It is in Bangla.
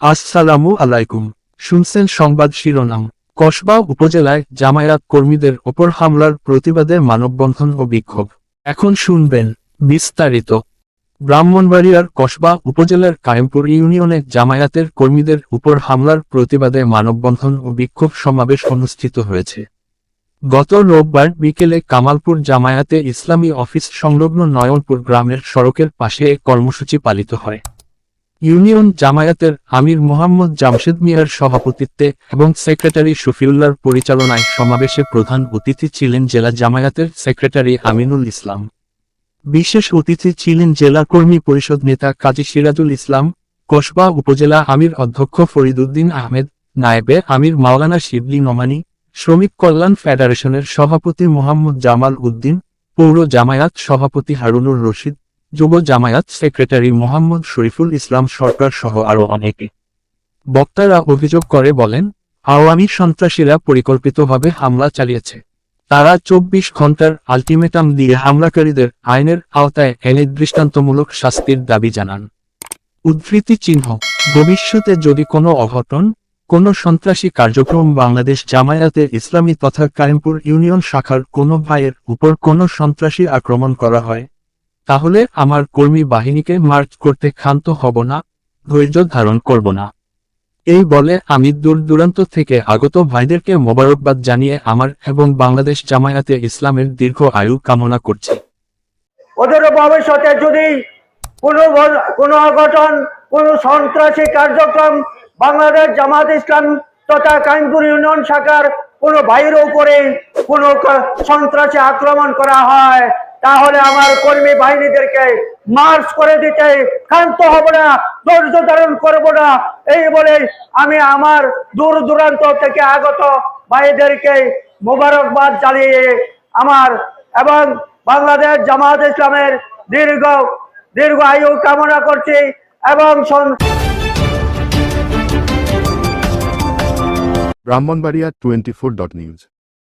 আসসালামু আলাইকুম। শুনছেন সংবাদ শিরোনাম। কসবা উপজেলায় জামায়াত কর্মীদের ওপর হামলার প্রতিবাদে মানববন্ধন ও বিক্ষোভ। এখন শুনবেন বিস্তারিত। ব্রাহ্মণবাড়িয়ার কসবা উপজেলার কায়েমপুর ইউনিয়নে জামায়াতের কর্মীদের উপর হামলার প্রতিবাদে মানববন্ধন ও বিক্ষোভ সমাবেশ অনুষ্ঠিত হয়েছে। গত রোববার বিকেলে কামালপুর জামায়াতে ইসলামী অফিস সংলগ্ন নয়নপুর গ্রামের সড়কের পাশে কর্মসূচি পালিত হয়। ইউনিয়ন জামায়াতের আমির মোহাম্মদ জামশেদ মিয়ার সভাপতিত্বে এবং সেক্রেটারি শফিউল্লাহর পরিচালনায় সমাবেশে প্রধান অতিথি ছিলেন জেলা জামায়াতের সেক্রেটারি আমিনুল ইসলাম। বিশেষ অতিথি ছিলেন জেলা কর্মী পরিষদ নেতা কাজী সিরাজুল ইসলাম, কসবা উপজেলা আমির অধ্যক্ষ ফরিদুদ্দিন আহমেদ, নায়েবে আমির মাওলানা শিবলি নোমানি, শ্রমিক কল্যাণ ফেডারেশনের সভাপতি মোহাম্মদ জামাল উদ্দিন, পৌর জামায়াত সভাপতি হারুনুর রশিদ যুব জামায়াত সেক্রেটারি মোহাম্মদ শরীফুল ইসলাম সরকার সহ আরও অনেকে। বক্তারা অভিযোগ করে বলেন, আওয়ামী সন্ত্রাসীরা পরিকল্পিতভাবে হামলা চালিয়েছে। তারা চব্বিশ ঘণ্টার আলটিমেটাম দিয়ে হামলাকারীদের আইনের আওতায় এনে দৃষ্টান্তমূলক শাস্তির দাবি জানান। উদ্ধৃতি চিহ্ন, ভবিষ্যতে যদি কোনো অঘটন, কোনো সন্ত্রাসী কার্যক্রম বাংলাদেশ জামায়াতে ইসলামী তথা কারিমপুর ইউনিয়ন শাখার কোনো ভাইয়ের উপর কোনো সন্ত্রাসী আক্রমণ করা হয় তাহলে আমার কর্মী বাহিনীকে মার্চ করতে ক্ষান্ত হব না, ধৈর্য ধারণ করব না। এই বলে আমি দূর দূরান্ত থেকে আগত ভাইদেরকে মোবারকবাদ জানিয়ে আমার এবং বাংলাদেশ জামায়াতে ইসলামের দীর্ঘ আয়ু কামনা করছি। ওদের ভবিষ্যতে যদি কোনো কোনো অঘটন, কোনো সন্ত্রাসী কার্যক্রম বাংলাদেশ জামাত ইসলাম তথা কাইমপুর ইউনিয়ন শাখার কোনো ভাইয়ের উপরে কোনো সন্ত্রাসী আক্রমণ করা হয় তাহলে আমার কর্মী বাহিনীদেরকে মার্চ করে দিতে ক্ষান্ত হব না, ধৈর্য ধারণ করব না। এই বলে আমি আমার দূর দূরান্ত থেকে আগত ভাইদেরকে মোবারকবাদ জানিয়ে আমার এবং বাংলাদেশ জামাত ইসলামের দীর্ঘ দীর্ঘ আয়ু কামনা করছি এবং Brahmanbaria twenty four dot news